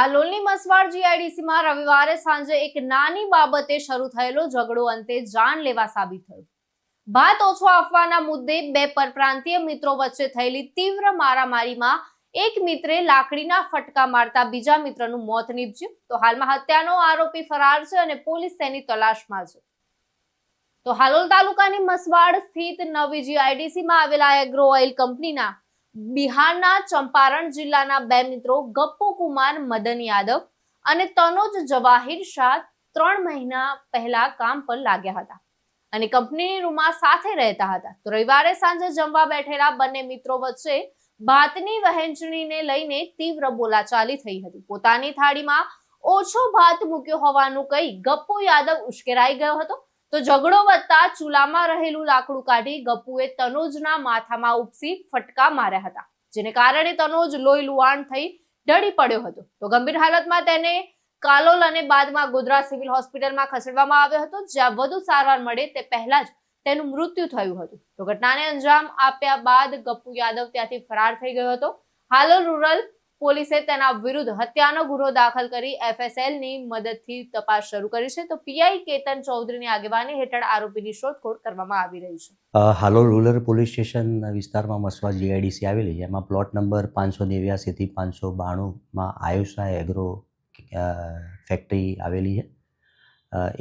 હાલોલની મસવાડ જીઆઈડીસીમાં રવિવારે સાંજે એક નાની બાબતે શરૂ થયેલો ઝઘડો અંતે જાન લેવા સાબિત થયો. ભાત ઓછો આપવાના મુદ્દે બે પરપ્રાંતીય મિત્રો વચ્ચે થયેલી તીવ્ર મારામારીમાં એક મિત્રે લાકડીના ફટકા મારતા બીજા મિત્રનું મોત નીપજ્યું. તો હાલમાં હત્યાનો આરોપી ફરાર છે અને પોલીસ તેની તલાશમાં છે. તો હાલોલ તાલુકાની મસવાડ સ્થિત નવી જીઆઈડીસીમાં આવેલા એગ્રો ઓઇલ કંપનીના બિહારના ચંપારણ જિલ્લાના બે મિત્રો ગપ્પો કુમાર, મદન યાદવ અને તનોજ જવાહિર શાહ ત્રણ મહિના પહેલા કામ પર લાગ્યા હતા અને કંપનીની રૂમમાં સાથે રહેતા હતા. તો રવિવારે સાંજે જમવા બેઠેલા બંને મિત્રો વચ્ચે ભાતની વહેંચણીને લઈને તીવ્ર બોલાચાલી થઈ હતી. પોતાની થાળીમાં ઓછો ભાત મૂક્યો હોવાનું કહી ગપ્પો યાદવ ઉશ્કેરાઈ ગયો હતો તો ઝઘડો વધતા ચૂલામાં રહેલું લાકડું કાઢી ગપુએ તનોજના માથામાં ઉપસી ફટકા માર્યા હતા, જેને કારણે તનોજ લોહી લુહાણ થઈ ઢળી પડ્યો હતો. તો ગંભીર હાલતમાં તેને કાલોલ અને બાદમાં ગોધરા સિવિલ હોસ્પિટલમાં ખસેડવામાં આવ્યો હતો, જ્યાં વધુ સારવાર મળે તે પહેલા જ તેનું મૃત્યુ થયું હતું. તો ઘટનાને અંજામ આપ્યા બાદ ગપ્પુ યાદવ ત્યાંથી ફરાર થઈ ગયો હતો. હાલોલ રૂરલ પોલીસે તેના વિરુદ્ધ હત્યાનો ગુનો દાખલ કરી એફએસએલની મદદથી તપાસ શરૂ કરી છે. તો પીઆઈ કેતન ચૌધરીની આગેવાની હેઠળ આરોપીની શોધખોળ કરવામાં આવી રહી છે. હાલો રૂરલ પોલીસ સ્ટેશન વિસ્તારમાં મસવા જીઆઈડીસી આવેલી છે. એમાં પ્લોટ નંબર પાંચસો નેવ્યાસીથી પાંચસો બાણુંમાં આયુષા એગ્રો ફેક્ટરી આવેલી છે.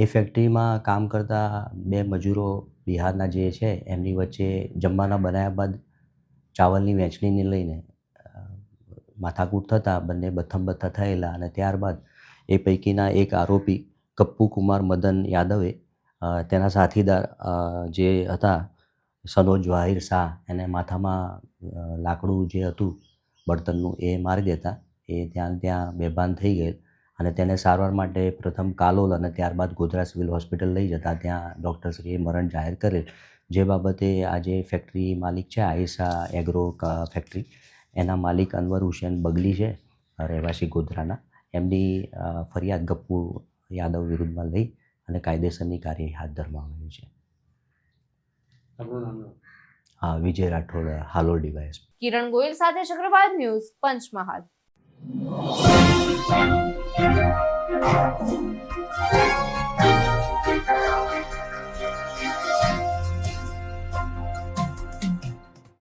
એ ફેક્ટરીમાં કામ કરતા બે મજૂરો બિહારના જે છે, એમની વચ્ચે જમવાના બનાવ્યા બાદ ચાવલની વહેંચણીને લઈને માથાકૂટ થતાં બંને બથમ બથ્થા થયેલા અને ત્યારબાદ એ પૈકીના એક આરોપી કપ્પુ કુમાર મદન યાદવે તેના સાથીદાર જે હતા સનોજ વાહિર શાહ, એને માથામાં લાકડું જે હતું બળતણનું એ મારી દેતા. એ ત્યાં ત્યાં બેભાન થઈ ગયેલ અને તેને સારવાર માટે પ્રથમ કાલોલ અને ત્યારબાદ ગોધરા સિવિલ હોસ્પિટલ લઈ જતા ત્યાં ડૉક્ટરશ્રીએ મરણ જાહેર કરેલ. જે બાબતે આજે ફેક્ટરી માલિક છે આયુષા એગ્રો ફેક્ટરી એના માલિક અનવર હુસેન બગલી છે રહેવાસી ગોધરાના. એમની ફરિયાદ ગપ્પુ યાદવ વિરુદ્ધમાં લઈ અને કાયદેસરની કાર્યવાહી હાથ ધરવામાં આવી છે. આપણું નામ લો. હા વિજય રાઠોડ હાલોલ ડીવાયસ કિરણ ગોયલ સાથે ચક્રવાત ન્યૂઝ પંચમહાલ.